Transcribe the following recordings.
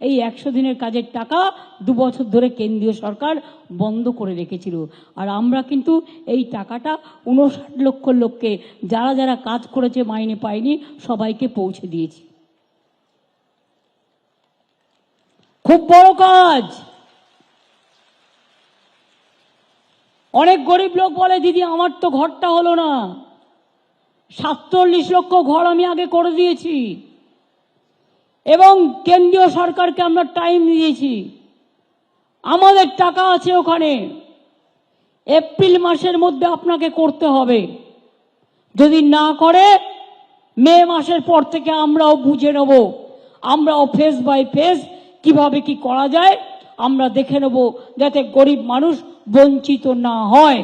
এই একশো দিনের কাজের টাকা দু বছর ধরে কেন্দ্রীয় সরকার বন্ধ করে রেখেছিল। আর আমরা কিন্তু এই টাকাটা উনষাট লক্ষ লোককে যারা যারা কাজ করেছে মাইনে পায়নি সবাইকে পৌঁছে দিয়েছি। খুব বড় কাজ! অনেক গরিব লোক বলে, দিদি, আমার তো ঘরটা হলো না। সাতচল্লিশ লক্ষ ঘর আমি আগে করে দিয়েছি। এবং কেন্দ্রীয় সরকারকে আমরা টাইম দিয়েছি। আমাদের টাকা আছে ওখানে। এপ্রিল মাসের মধ্যে আপনাকে করতে হবে। যদি না করে, মে মাসের পর থেকে আমরাও বুঝে নেব। আমরাও ফেস বাই ফেস কীভাবে কি করা যায়, আমরা দেখে নেব যাতে গরিব মানুষ বঞ্চিত না হয়।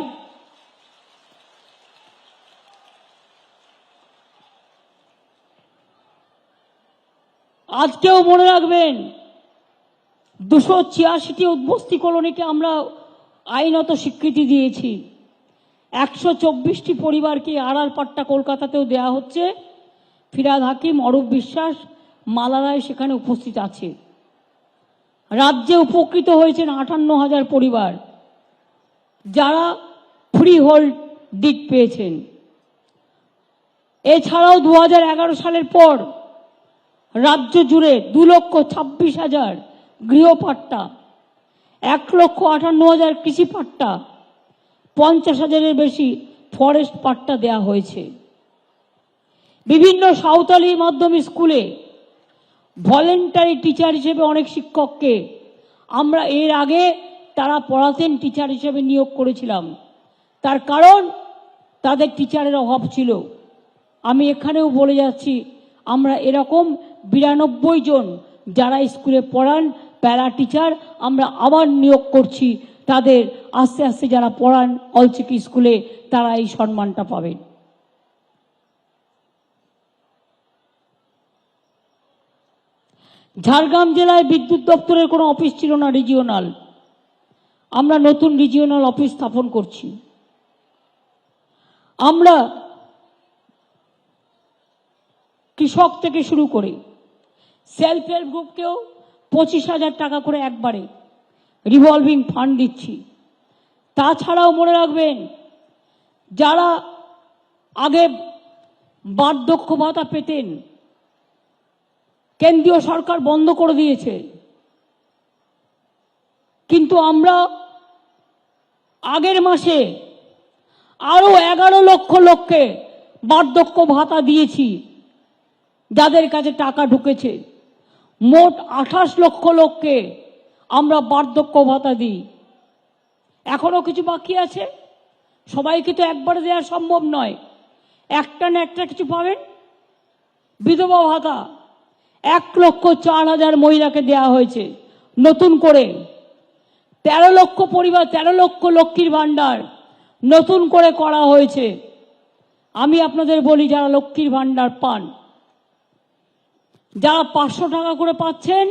আজকেও মনে রাখবেন, দুশো ছিয়াশিটি উদ্বস্তি কলোনিকে আমরা আইনত স্বীকৃতি দিয়েছি। একশো চব্বিশটি পরিবারকে আড়াল পাট্টা কলকাতাতেও দেয়া হচ্ছে। ফিরাদ হাকিম, অরূপ বিশ্বাস মালারায় সেখানে উপস্থিত আছে। রাজ্যে উপকৃত হয়েছেন আটান্ন হাজার পরিবার। যারা ফ্রি হোল্ড ডিট পেয়েছেন। এছাড়াও দু হাজার এগারো সালের পর রাজ্য জুড়ে দু লক্ষ ছাব্বিশ হাজার গৃহপাট্টা, এক লক্ষ আটান্ন হাজার কৃষি পাট্টা পঞ্চাশ হাজারের বেশি ফরেস্ট পাট্টা দেয়া হয়েছে। বিভিন্ন সাঁওতালি মাধ্যমিক স্কুলে ভলেন্টারি টিচার হিসেবে অনেক শিক্ষককে আমরা এর আগে তারা পড়াতেন টিচার হিসেবে নিয়োগ করেছিলাম। তার কারণ তাদের টিচারের অভাব ছিল। আমি এখানেও বলে যাচ্ছি আমরা এরকম বিরানব্বই জন যারা স্কুলে পড়ান, প্যারা টিচার, আমরা আবার নিয়োগ করছি। তাদের আস্তে আস্তে যারা পড়ান অলচিকি স্কুলে, তারা এই সম্মানটা পাবেন ঝাড়গ্রাম জেলায় বিদ্যুৎ দপ্তরের কোনো অফিস ছিল না রিজিওনাল? আমরা নতুন রিজিওনাল অফিস স্থাপন করছি। আমরা কৃষক থেকে শুরু করে সেলফ হেল্প গ্রুপকেও পঁচিশ হাজার টাকা করে একবারে রিভলভিং ফান্ড দিচ্ছি। তাছাড়াও মনে রাখবেন, যারা আগে বার্ধক্য ভাতা পেতেন, কেন্দ্রীয় সরকার বন্ধ করে দিয়েছে। কিন্তু আমরা আগের মাসে আরও এগারো লক্ষ লোককে বার্ধক্য ভাতা দিয়েছি। যাদের কাছে টাকা ঢুকেছে, মোট আঠাশ লক্ষ লোককে আমরা বার্ধক্য ভাতা দিই। এখনও কিছু বাকি আছে? সবাইকে তো একবারে দেওয়া সম্ভব নয়? একটা না একটা কিছু পাবেন? বিধবা ভাতা। এক লক্ষ চার হাজার মহিলাকে দেওয়া হয়েছে। নতুন করে। তেরো লক্ষ পরিবার, তেরো লক্ষ লক্ষ্মীর ভাণ্ডার নতুন করে করা হয়েছে। আমি আপনাদের বলি, যারা লক্ষ্মীর ভাণ্ডার পান যারা পাঁচশো টাকা করে পাচ্ছেন,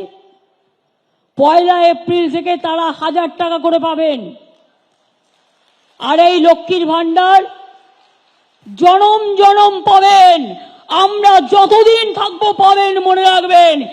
পয়লা এপ্রিল থেকে তারা হাজার টাকা করে পাবেন। আর এই লক্ষ্মীর ভাণ্ডার জনম জনম পাবেন। আমরা যতদিন থাকব পাবেন মনে রাখবেন।